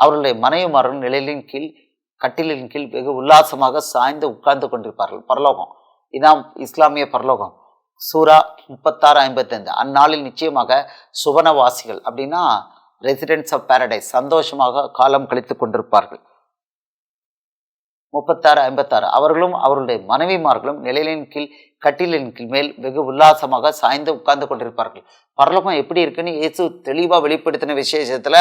அவர்களுடைய மனைவிமார்கள் நிழலின் கீழ் கட்டிலின் கீழ் வெகு உல்லாசமாக சாய்ந்து உட்கார்ந்து கொண்டிருப்பார்கள். பரலோகம். இதான் இஸ்லாமிய பரலோகம். சூரா முப்பத்தாறு ஐம்பத்தைந்து. அந்நாளில் நிச்சயமாக சுவனவாசிகள் அப்படின்னா ரெசிடென்ட்ஸ் ஆஃப் பாரடைஸ் சந்தோஷமாக காலம் கழித்து கொண்டிருப்பார்கள். முப்பத்தாறு ஐம்பத்தாறு. அவர்களும் அவர்களுடைய மனைவிமார்களும் நிழலின் கீழ் கட்டிலின் கீழ் மேல் வெகு உல்லாசமாக சாய்ந்து உட்கார்ந்து கொண்டிருப்பார்கள். பரலோகம் எப்படி இருக்குன்னு இயேசு தெளிவாக வெளிப்படுத்தின விசேஷத்துல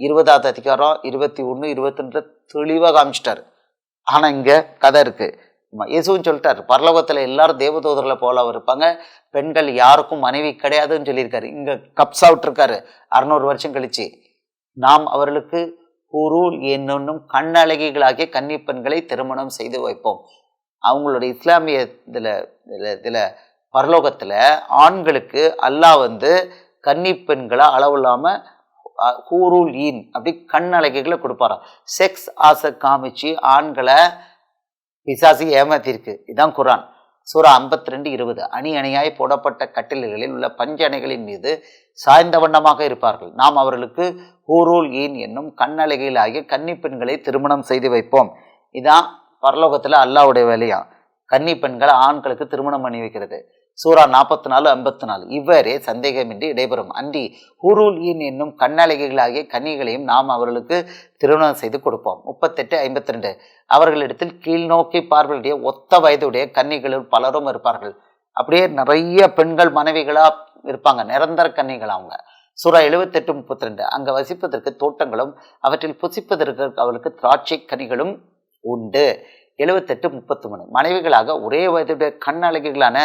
இருபதாவது அதிகாரம் இருபத்தி ஒன்று இருபத்தொன்று தெளிவாக காமிச்சிட்டாரு. ஆனால் இங்கே கதை இருக்குது ஆமா, இயேசுவும் சொல்லிட்டாரு பரலோகத்தில் எல்லாரும் தேவதூதர்களை போல இருப்பாங்க. பெண்கள் யாருக்கும் மனைவி கிடையாதுன்னு சொல்லியிருக்காரு. இங்கே கப்ஸ் அவுட் அறநூறு வருஷம் கழிச்சு. நாம் அவர்களுக்கு குரூல் என்னும் கண்ணழகிகளாகிய கன்னி பெண்களை திருமணம் செய்து வைப்போம். அவங்களுடைய இஸ்லாமிய இதில் இதில் இதில் பரலோகத்தில் ஆண்களுக்கு அல்லாஹ் வந்து கன்னிப்பெண்களை அளவு இல்லாமல் ஹூரூல் ஈன் அப்படி கண்ணழகிகளை கொடுப்பாராம். செக்ஸ் ஆசை காமிச்சு ஆண்களை பிசாசி ஏமாத்திருக்கு. இதான் குரான். சூரா ஐம்பத்தி ரெண்டு இருபது. அணி அணியாய் போடப்பட்ட கட்டில்களில் உள்ள பஞ்ச அணைகளின் மீது சாய்ந்த வண்ணமாக இருப்பார்கள். நாம் அவர்களுக்கு ஹூரூல் ஈன் என்னும் கண்ணழகிகள் ஆகிய கன்னி பெண்களை திருமணம் செய்து வைப்போம். இதான் பரலோகத்தில் அல்லாவுடைய வேலையா? கன்னி பெண்களை ஆண்களுக்கு திருமணம் பண்ணி வைக்கிறது. சூரா நாற்பத்தி நாலு ஐம்பத்தி நாலு இவ்வாறே சந்தேகமின்றி இடைபெறும். அன்றி ஹூரூல் ஈன் என்னும் கண்ணழகிகளாகிய கன்னிகளையும் நாம் அவர்களுக்கு திருமணம் செய்து கொடுப்போம். முப்பத்தெட்டு ஐம்பத்தி ரெண்டு அவர்களிடத்தில் கீழ்நோக்கி பார்வையுடைய ஒத்த வயதுடைய கன்னிகளும் பலரும் இருப்பார்கள். அப்படியே நிறைய பெண்கள் மனைவிகளாக இருப்பாங்க. நிரந்தர கன்னிகள் அவங்க. சூறா எழுபத்தெட்டு முப்பத்தி ரெண்டு அங்கே வசிப்பதற்கு தோட்டங்களும் அவற்றில் புசிப்பதற்கு அவளுக்கு திராட்சை கனிகளும் உண்டு. எழுபத்தெட்டு முப்பத்தி மூணு மனைவிகளாக ஒரே வயதுடைய கண்ணழகிகளான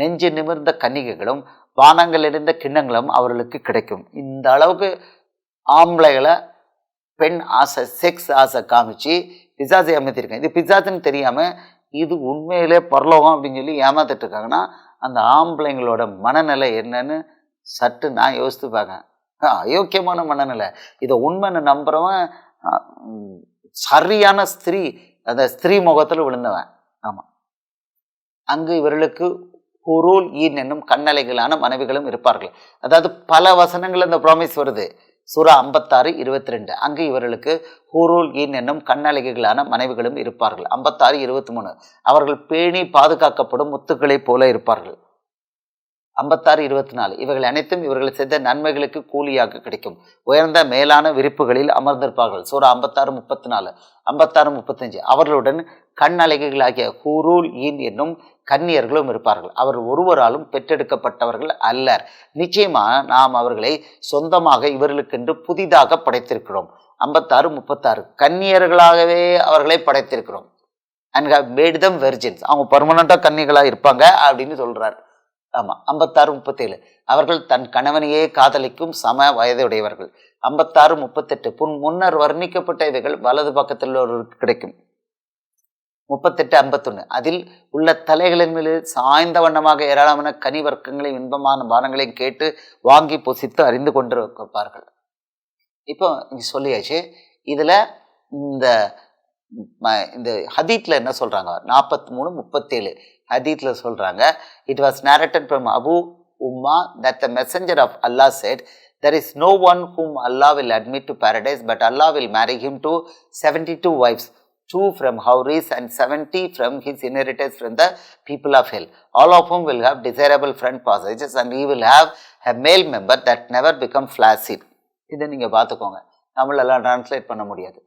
நெஞ்சு நிமிர்ந்த கன்னிகைகளும் வானங்கள் இருந்த கிண்ணங்களும் அவர்களுக்கு கிடைக்கும். இந்த அளவுக்கு ஆம்பளைகளை பெண் ஆசை செக்ஸ் ஆசை காமிச்சு பிசாசை அமைத்திருக்கேன் இது பிசாசுன்னு தெரியாமல் இது உண்மையிலே பரலோகம் அப்படின்னு சொல்லி ஏமாத்திட்டு இருக்காங்கன்னா அந்த ஆம்பளைங்களோட மனநிலை என்னன்னு சட்டு நான் யோசித்து பார்க்கேன் அயோக்கியமான மனநிலை. இதை உண்மைன்னு நம்புகிறவன் சரியான ஸ்திரீ அந்த ஸ்திரீ முகத்தில் விழுந்தவன். ஆமாம் அங்கு இவர்களுக்கு குரூல் ஈன் என்னும் கண்ணலைகளான மனைவிகளும் இருப்பார்கள். அதாவது பல வசனங்கள் அந்த ப்ராமிஸ் வருது. சூரா ஐம்பத்தாறு இருபத்தி ரெண்டு அங்கு இவர்களுக்கு ஹூரூல் ஈன் என்னும் கண்ணழகிகளான மனைவிகளும் இருப்பார்கள். ஐம்பத்தாறு இருபத்தி மூணு. அவர்கள் பேணி பாதுகாக்கப்படும் முத்துக்களைப் போல இருப்பார்கள். ஐம்பத்தாறு இருபத்தி நாலு இவைகள் அனைத்தும் இவர்கள் செய்த நன்மைகளுக்கு கூலியாக கிடைக்கும். உயர்ந்த மேலான விரிப்புகளில் அமர்ந்திருப்பார்கள். சூறா ஐம்பத்தாறு முப்பத்தி நாலு ஐம்பத்தாறு முப்பத்தஞ்சு. அவர்களுடன் கண் கண்ணழகிகளாகிய ஹூரூல் ஈன் என்னும் கன்னியர்களும் இருப்பார்கள். அவர் ஒருவராலும் பெற்றெடுக்கப்பட்டவர்கள் அல்லர். நிச்சயமாக நாம் அவர்களை சொந்தமாக இவர்களுக்கென்று புதிதாக படைத்திருக்கிறோம். ஐம்பத்தாறு முப்பத்தாறு. கன்னியர்களாகவே அவர்களை படைத்திருக்கிறோம். And how made them virgins அவங்க பர்மனண்டாக கன்னிகளாக இருப்பாங்க அப்படின்னு சொல்கிறார் ஆமாம் ஐம்பத்தாறு முப்பத்தேழு. அவர்கள் தன் கணவனையே காதலிக்கும் சம வயதுடையவர்கள். ஐம்பத்தாறு முப்பத்தெட்டு. புன் முன்னர் வர்ணிக்கப்பட்ட இவைகள் வலது பக்கத்தில் உள்ளவர்களுக்கு கிடைக்கும். முப்பத்தெட்டு ஐம்பத்தொன்று அதில் உள்ள தலைகளின் மீது சாய்ந்த வண்ணமாக ஏராளமான கனி வர்க்கங்களையும் இன்பமான பானங்களையும் கேட்டு வாங்கி புசித்து அறிந்து கொண்டிருப்பார்கள். இப்போ இங்கே சொல்லியாச்சு. இதில் இந்த ம- இந்த ஹதீத்ல என்ன சொல்றாங்க? நாற்பத்தி மூணு முப்பத்தேழு. ஹதீத்ல சொல்றாங்க it was narrated from Abu Umma that the messenger of Allah said there is no one whom Allah will admit to paradise but Allah will marry him to 72 wives two from Houris and 70 from his inheritance from the people of hell all of whom will have desirable front passages and he will have a male member that never become flaccid இதை நீங்க பார்த்துக்கோங்க தமிழெல்லாம் translate பண்ண முடியாது